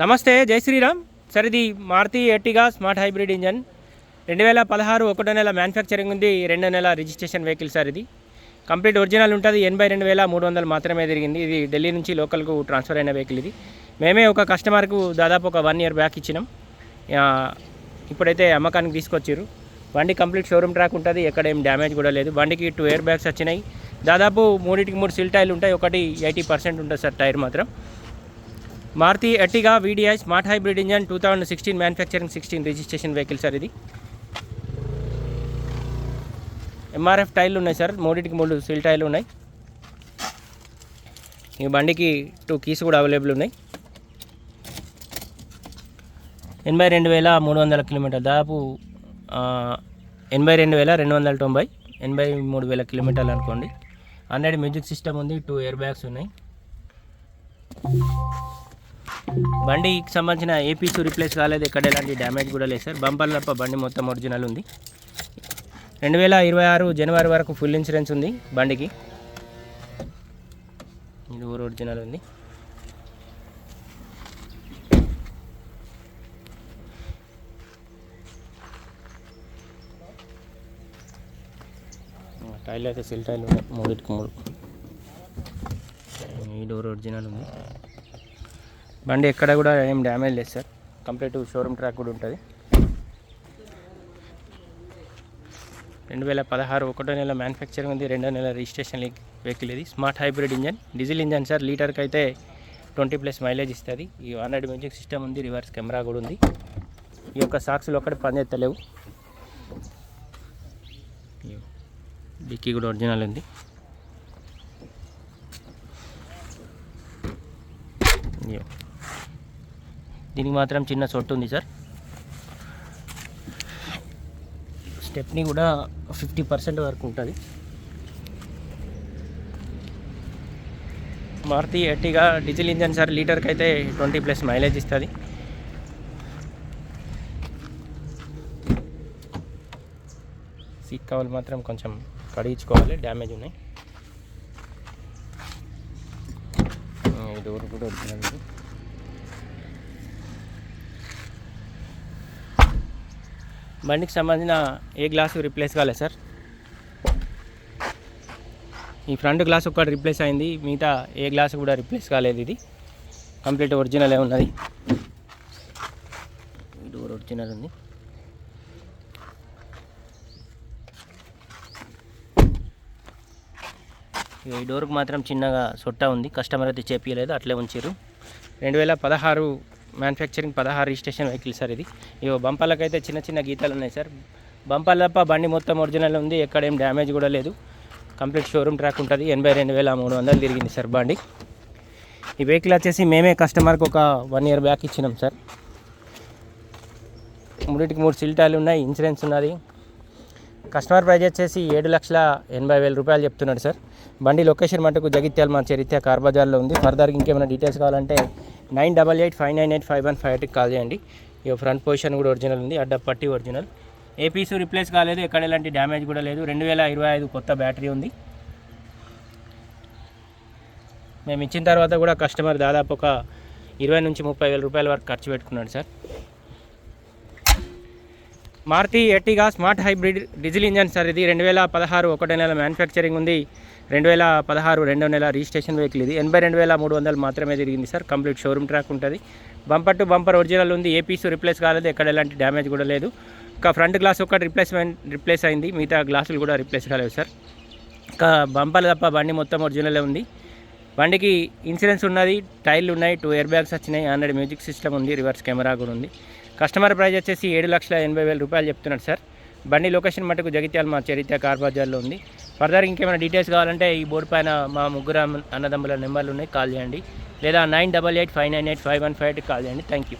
నమస్తే జై శ్రీరామ్. సార్ ఇది Maruti Ertiga smart hybrid engine. రెండు వేల పదహారు ఒకటో నెల మ్యానుఫ్యాక్చరింగ్ ఉంది రెండో నెల రిజిస్ట్రేషన్ వెహికల్ సార్ ఇది కంప్లీట్ ఒరిజినల్ ఉంటుంది ఎనభై రెండు వేల మూడు వందలు మాత్రమే తిరిగింది. ఇది ఢిల్లీ నుంచి లోకల్కు ట్రాన్స్ఫర్ అయిన వెహికల్ ఇది. మేమే ఒక కస్టమర్కు దాదాపు ఒక వన్ ఇయర్ బ్యాక్ ఇచ్చినాం. ఇప్పుడైతే అమ్మకానికి తీసుకొచ్చారు బండి కంప్లీట్ షోరూమ్ ట్రాక్ ఉంటుంది ఎక్కడ ఏం డ్యామేజ్ కూడా లేదు. బండికి టూ ఎయిర్ బ్యాగ్స్ వచ్చినాయి. దాదాపు మూడింటికి మూడు సిల్ టైర్లు ఉంటాయి ఒకటి ఎయిటీ పర్సెంట్ ఉంటుంది సార్ టైర్ మాత్రం. Maruti Ertiga VDI smart hybrid engine two thousand sixteen manufacturing sixteen registration vehicle sir ఇది. ఎంఆర్ఎఫ్ టైర్లు ఉన్నాయి సార్ మూడింటికి మూడు సీల్ టైర్లు ఉన్నాయి. ఈ బండికి టూ కీస్ కూడా అవైలబుల్ ఉన్నాయి. ఎనభై రెండు వేల మూడు వందల కిలోమీటర్ దాదాపు ఎనభై రెండు వేల రెండు వందల తొంభై ఎనభై మూడు వేల కిలోమీటర్లు అనుకోండి. హండ్రెడ్ మ్యూజిక్ సిస్టమ్ ఉంది టూ ఎయిర్ బ్యాగ్స్ ఉన్నాయి. బండికి సంబంధించిన ఏపీస్ రిప్లేస్ కాలేదు. ఎక్కడ ఎలాంటి డ్యామేజ్ కూడా లేదు సార్. బంపర్ తప్ప బండి మొత్తం ఒరిజినల్ ఉంది. రెండు వేల ఇరవై ఆరు జనవరి వరకు ఫుల్ ఇన్సూరెన్స్ ఉంది బండికి. ఇది ఊరు ఒరిజినల్ ఉంది. టైర్లు అయితే సిల్ టైర్లు ఉన్నాయి మూడింటికి మూడు. ఈ డోర్ ఒరిజినల్ ఉంది. బండి ఎక్కడ కూడా ఏం డ్యామేజ్ లేదు సార్. కంప్లీట్ షోరూమ్ ట్రాక్ కూడా ఉంటుంది. రెండు వేల పదహారు ఒకటో నెల మ్యానుఫ్యాక్చరింగ్ ఉంది. రెండో నెల రిజిస్ట్రేషన్ వెహికల్ ఇది. Smart hybrid engine. Diesel engine sir లీటర్కి అయితే ట్వంటీ ప్లస్ మైలేజ్ ఇస్తుంది. ఈ హండ్రెడ్ మ్యూజిక్ సిస్టమ్ ఉంది. రివర్స్ కెమెరా కూడా ఉంది. ఈ యొక్క సాక్స్లు ఒక్కటి పనిచేస్తలేవు డిక్కీ కూడా ఒరిజినల్ ఉంది. దీనికి మాత్రం చిన్న సొట్టు ఉంది సార్. స్టెప్ని కూడా ఫిఫ్టీ పర్సెంట్ వరకు ఉంటుంది. Maruti Ertiga diesel engine sir లీటర్కి అయితే ట్వంటీ ప్లస్ మైలేజ్ ఇస్తుంది. సీట్ కవర్లు మాత్రం కొంచెం కడిగించుకోవాలి డ్యామేజ్ ఉన్నాయి. డోర్ కూడా ఒరిజినల్ బండికి సంబంధించిన ఏ గ్లాసు రిప్లేస్ కాలేదు సార్? ఈ ఫ్రంట్ గ్లాస్ ఒక్కటి రిప్లేస్ అయింది మిగతా ఏ గ్లాస్ కూడా రిప్లేస్ కాలేదు ఇది. కంప్లీట్ ఒరిజినలే ఉన్నది. డోర్ ఒరిజినల్ ఉంది. ఈ డోర్కి మాత్రం చిన్నగా సొట్ట ఉంది. కస్టమర్ అయితే చేపించలేదు అట్లే ఉంచారు రెండు వేల పదహారు మ్యానుఫ్యాక్చరింగ్ పదహారు రిజిస్ట్రేషన్ వెహికల్ సార్ ఇది. ఇవి అయితే చిన్న చిన్న గీతాలు ఉన్నాయి సార్. బంపాల తప్ప బండి మొత్తం ఒరిజినల్ ఉంది. ఎక్కడ ఏం డ్యామేజ్ కూడా లేదు. కంప్లీట్ షోరూమ్ ట్రాక్ ఉంటుంది. ఎనభై రెండు వేల మూడు వందలు తిరిగింది సార్ బండి. ఈ వెహికల్ వచ్చేసి మేమే కస్టమర్కి ఒక వన్ ఇయర్ బ్యాక్ ఇచ్చినాం సార్. మూడింటికి మూడు సిల్టాలు ఉన్నాయి. ఇన్సూరెన్స్ ఉన్నది. కస్టమర్ ప్రైజ్ వచ్చేసి ఏడు లక్షల ఎనభై వేల రూపాయలు చెప్తున్నాడు సార్. బండి లొకేషన్ మటుకు జగిత్యాల మా చరిత్ర కార్ బజార్లో ఉంది. ఫర్దర్ ఇంకేమైనా డీటెయిల్స్ కావాలంటే nine double eight five nine eight five one five ఎయిట్కి కాల్ చేయండి. ఇక ఫ్రంట్ పొజిషన్ కూడా ఒరిజినల్ ఉంది అడ్డ పట్టి ఒరిజినల్. ఏ పీసు రిప్లేస్ కాలేదు ఎక్కడ ఎలాంటి డ్యామేజ్ కూడా లేదు. రెండు వేల ఇరవై ఐదు కొత్త బ్యాటరీ ఉంది. మేము ఇచ్చిన తర్వాత కూడా కస్టమర్ దాదాపు ఒక ఇరవై నుంచి ముప్పై వేల రూపాయల వరకు ఖర్చు పెట్టుకున్నాడు sir. Maruti Ertiga smart hybrid diesel engine sir ఇది రెండు వేల పదహారు ఒకటో నెల మ్యానుఫ్యాక్చరింగ్ ఉంది. రెండు వేల పదహారు రెండో నెల రిజిస్ట్రేషన్ వెహికల్ ఇది. ఎనభై రెండు వేల మూడు వందలు మాత్రమే తిరిగింది సార్. కంప్లీట్ షోరూమ్ ట్రాక్ ఉంటుంది. బంపర్ టు బంపర్ ఒరిజినల్ ఉంది. ఏ పీసు రిప్లేస్ కాలేదు. ఎక్కడ ఎలాంటి డ్యామేజ్ కూడా లేదు. ఇంకా ఫ్రంట్ గ్లాస్ ఒకటి రిప్లేస్మెంట్ రిప్లేస్ అయింది. మిగతా గ్లాసులు కూడా రిప్లేస్ కాలేదు సార్. ఇంకా బంపర్ తప్ప బండి మొత్తం ఒరిజినలే ఉంది. బండికి ఇన్సూరెన్స్ ఉన్నది టైర్లు ఉన్నాయి టూ ఎయిర్ బ్యాగ్స్ వచ్చినాయి హండ్రెడ్ మ్యూజిక్ సిస్టమ్ ఉంది రివర్స్ కెమెరా కూడా ఉంది. కస్టమర్ ప్రైస్ వచ్చేసి ఏడు లక్షల ఎనభై వేల రూపాయలు చెప్తున్నాడు సార్. బండి లొకేషన్ మటుకు జగిత్యాల మా చరిత్ర కార్ బజార్లో ఉంది. ఫర్దర్ ఇంకేమైనా డీటెయిల్స్ కావాలంటే ఈ బోర్డు పైన మా ముగ్గురు అన్నదమ్ముల నెంబర్లు ఉన్నాయి కాల్ చేయండి. లేదా nine double eight five nine eight five one five eight call చేయండి. Thank you